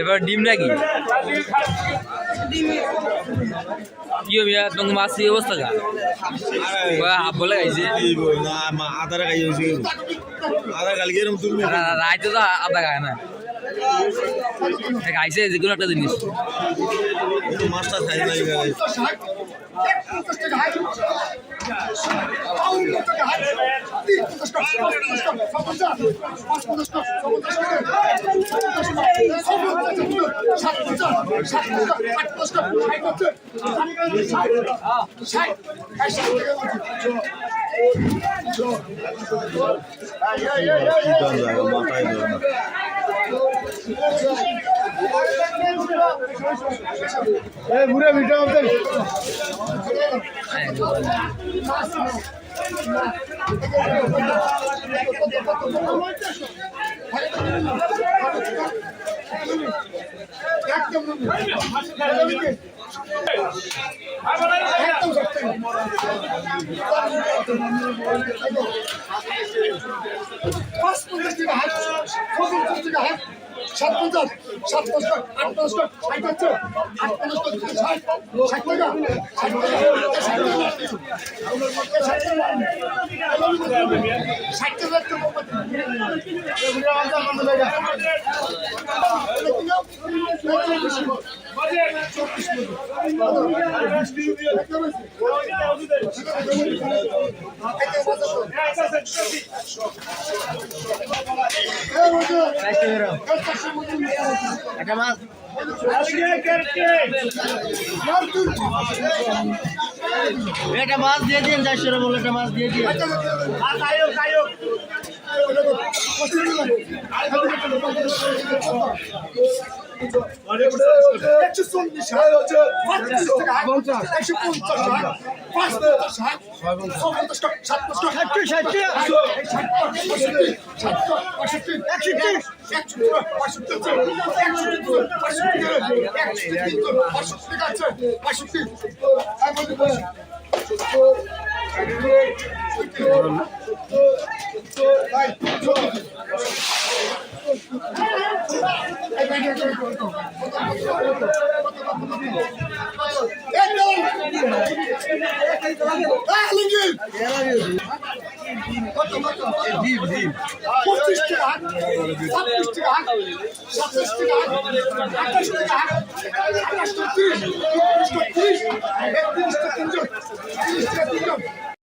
এবার ডিম নাকি কি হবে তোমার মাছ এই অবস্থা হাফ বলে গাইছে আধার খাই রাইতে তো আধা খায় না। খাইছে যে কোনো একটা জিনিস। মাছটা খাই নাই মাথায় ধরে না ঘুরে ভিডিও টাকা হাট পঞ্চাশ টাকা হাট সাত পঞ্চাশ সাত পঞ্চাশ আট পঞ্চাশ ষাট হচ্ছে আট পঞ্চাশ ষাট ষাট টাকা ষাট টাকা ষাট টাকা ষাট টাকা ষাট টাকা একটা মাছ একটা মাছ দিয়ে দিন চারশো টাকা বলে একটা মাছ দিয়ে দিন একশো চল্লিশ পঞ্চাশ টাকা একশো পঞ্চাশ টাকা পাঁচ পঞ্চাশ ষাট পঞ্চাশ টাকা সাত পঞ্চাশ ষাট ষাট পঁয়ষট্টি একষট্টি একষট্টি পঁয়ষট্টি একষট্টি পঁয়ষট্টি পঁয়ষট্টি আছে পঁয়ষট্টি পঁচিশ টাকা ছাব্বিশ টাকা সাতাশ টাকা একত্রিশ টাকা তিনজন তিরিশ টাকা তিনজন